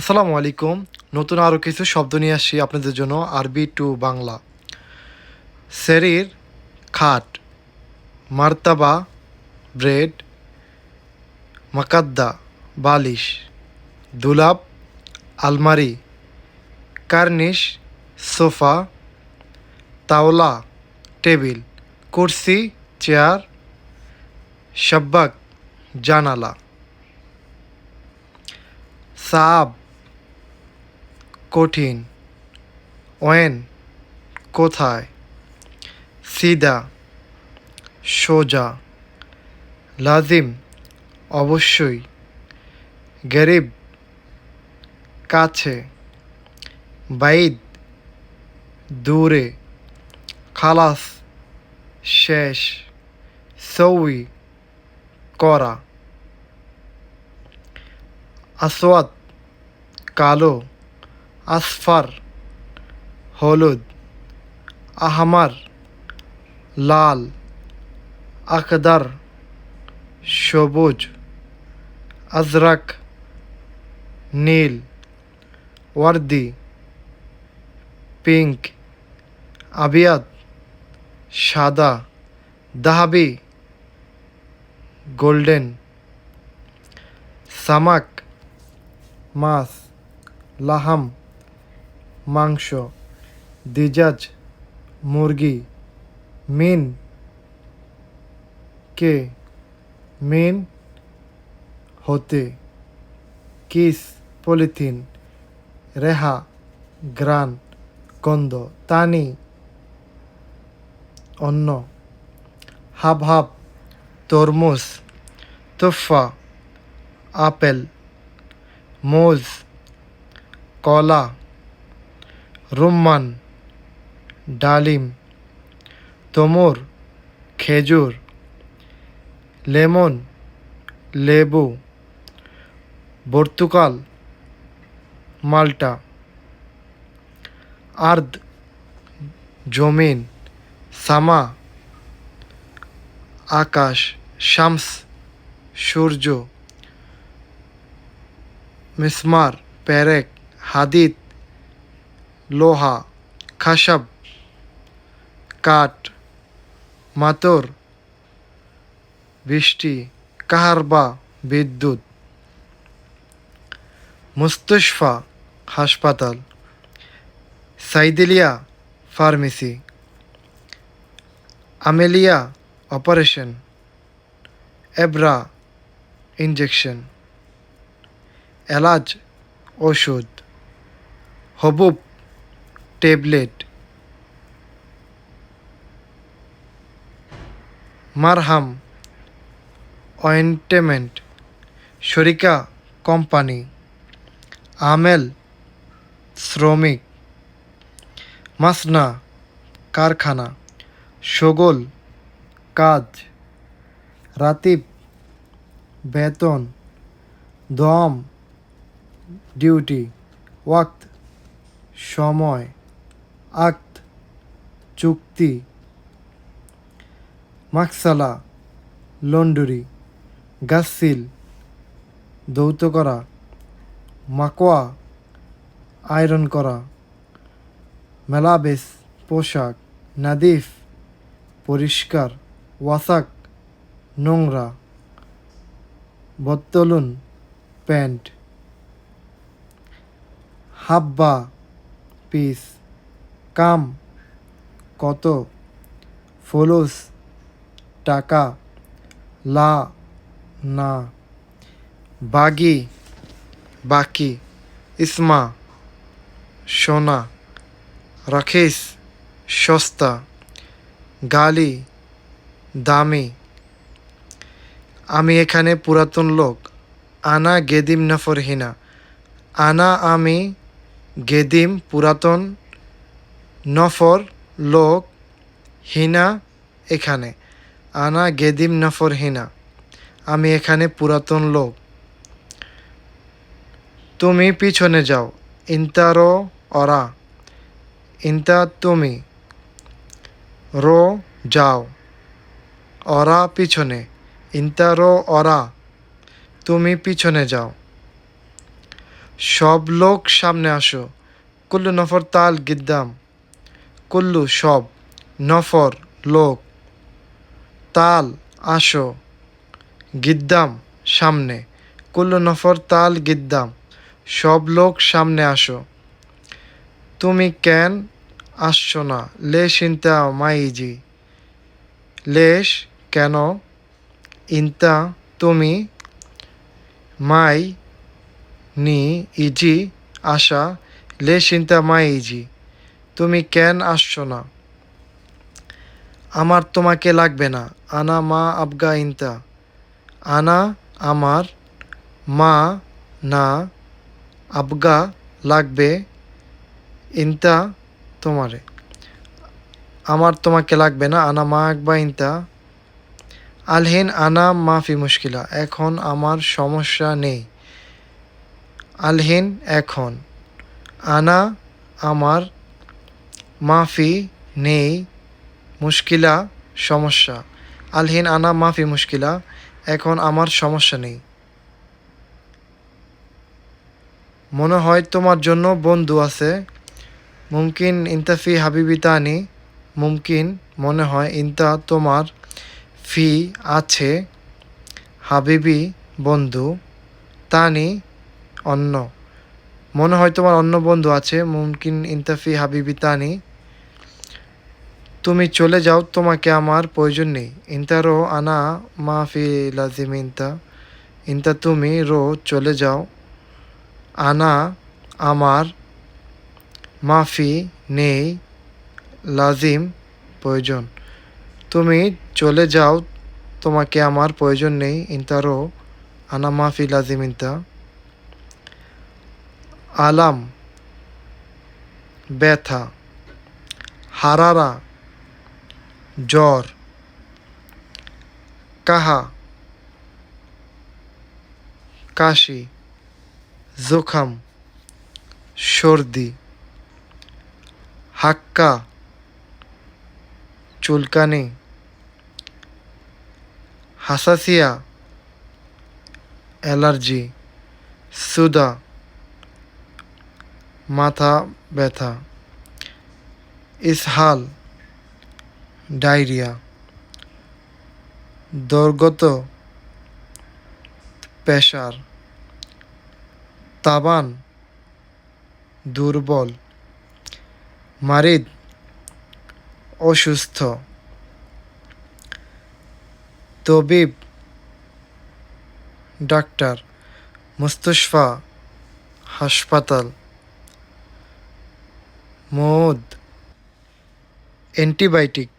আসসালামু আলাইকুম। নতুন আরও কিছু শব্দ নিয়ে আসছি আপনাদের জন্য আরবি টু বাংলা। শরীর খাট, মার্তাবা, ব্রেড, মাকাদ্দা, বালিশ দুলাপ আলমারি, কার্নিশ, সোফা, তাওলা, টেবিল, কুর্সি, চেয়ার, শাব্বাক, জানালা। সাব কঠিন। ওয়েন, কোথায়? সিদা, সোজা। লাজিম, অবশ্যই। গরিব, কাছে। বাইদ, দূরে। খালাস, শেষ। সৌই, করা। আসওয়াদ, কালো। আসফার, হলুদ, আহমার, লাল, আকদার, সবুজ, আজরাক, নীল, ওয়ার্দি, পিঙ্ক, আবিয়াদ, সাদা, দাহাবি, গোল্ডেন, সামাক, মাছ, লাহাম মাংস, দিজাজ, মুরগি, মিন, কে, মিন, হতে, কিস, পলিথিন, রেহা, গ্রান গন্ধ তানি অন্য হাব হাব, তরমুজ, তুফা, আপেল, মোজ, কলা রুম্মান, ডালিম, তোমর, খেজুর, লেমন, লেবু পর্তুগাল মাল্টা, আর্দ, জমিন, সামা, আকাশ, শামস, সূর্য, মিসমার প্যারেক হাদিদ লোহা, খাসাব, কাঠ, মাতর, বৃষ্টি, কাহারবা, বিদ্যুৎ। মুস্তশফা, হাসপাতাল। সাইদিলিয়া, ফার্মেসি। আমেলিয়া, অপারেশন। এব্রা, ইনজেকশন। এলাচ ওষুধ। হবুব ট্যাবলেট। মারহাম অয়েন্টেমেন্ট, শরিকা কোম্পানি, আমেল শ্রমিক, মাসনা কারখানা, সগোল কাজ, রাতিব বেতন, দম, ডিউটি, ওয়াক্ত, সময়। আক্ত চুক্তি, মাকসালা লন্ডুরি গাসিল দৌত করা মাকোয়া, আয়রন করা, মেলাবেস, পোশাক, নাদিফ, পরিষ্কার, ওয়াসাক, নোংরা, বত্তলুন, প্যান্ট। হাব্বা, পিস। কাম, কত, ফলুস, টাকা, লা, না, বাগি, বাকি, ইসমা, সোনা রাখিস সস্তা, গালি, দামি। আমি এখানে পুরাতন লোক। আনা গেদিম নফরহিনা। আনা আমি গেদিম পুরাতন নফর লোক হিনা এখানে। আনা গেদিম নফর হিনা। আমি এখানে পুরাতন লোক। তুমি পিছনে যাও। ইন্তারো অরা। ইন্তা তুমি। রো যাও। অরা পিছনে। ইন্তারো অরা। তুমি পিছনে যাও। সব লোক সামনে আসো। কুল্লু নফর তাল গিদ্দাম। কুল্লু সব, নফর, লোক, তাল, আসো, গিদ্দাম, সামনে। কুল্লু নফর, তাল, গিদ্দাম, সব লোক সামনে আসো। তুমি কেন আসছো না? লেশ ইনতা মাইজি। লেশ কেন ইনতা তুমি মাই নি ইজি আশা? লেশ ইনতা মাই ইজি তুমি কেন আসছো না? আমার তোমাকে লাগবে না। আনা মা আবগা ইনতা। আনা আমার মা না আবগা লাগবে ইনতা তোমারে। আমার তোমাকে লাগবে না। আনা মা আকবা ইনতা। আলহিন, আনা মাফি মুশকিলা। এখন আমার সমস্যা নেই। আলহিন, এখন। আনা আমার মাফি নেই, মুশকিলা সমস্যা। আলহিন, আনা মাফি মুশকিলা, এখন আমার সমস্যা নেই। মনে হয় তোমার জন্য বন্ধু আছে। মুমকিন ইন্তাফি হাবিবি তানি মুমকিন মনে হয় ইন্তা তোমার ফি আছে, হাবিবি বন্ধু, তানি অন্য। মনে হয় তোমার অন্য বন্ধু আছে, মুমকিন ইন্তাফি হাবিবি তানি তুমি চলে যাও, তোমাকে আমার প্রয়োজন নেই। ইন্তারো আনা মাফি লাজিম ইন্তা। ইন্তা তুমি রো চলে যাও, আনা আমার মাফি নেই লাজিম প্রয়োজন। তুমি চলে যাও, তোমাকে আমার প্রয়োজন নেই। ইন্তারো আনা মাফি লাজিম ইন্তা। আলাম, ব্যথা, হারারা জ্বর। কাহা। কাশি। জোখাম। সর্দি। হাক্কা। চুলকানি। হাসাসিয়া অ্যালার্জি। সুদা। মাথা ব্যথা। ইসহাল। ডায়রিয়া। দৌর্গত প্রেশার তাবান দুর্বল মারিদ অসুস্থ তবিব ডাক্তার মুস্তশফা হাসপাতাল মদ অ্যান্টিবায়োটিক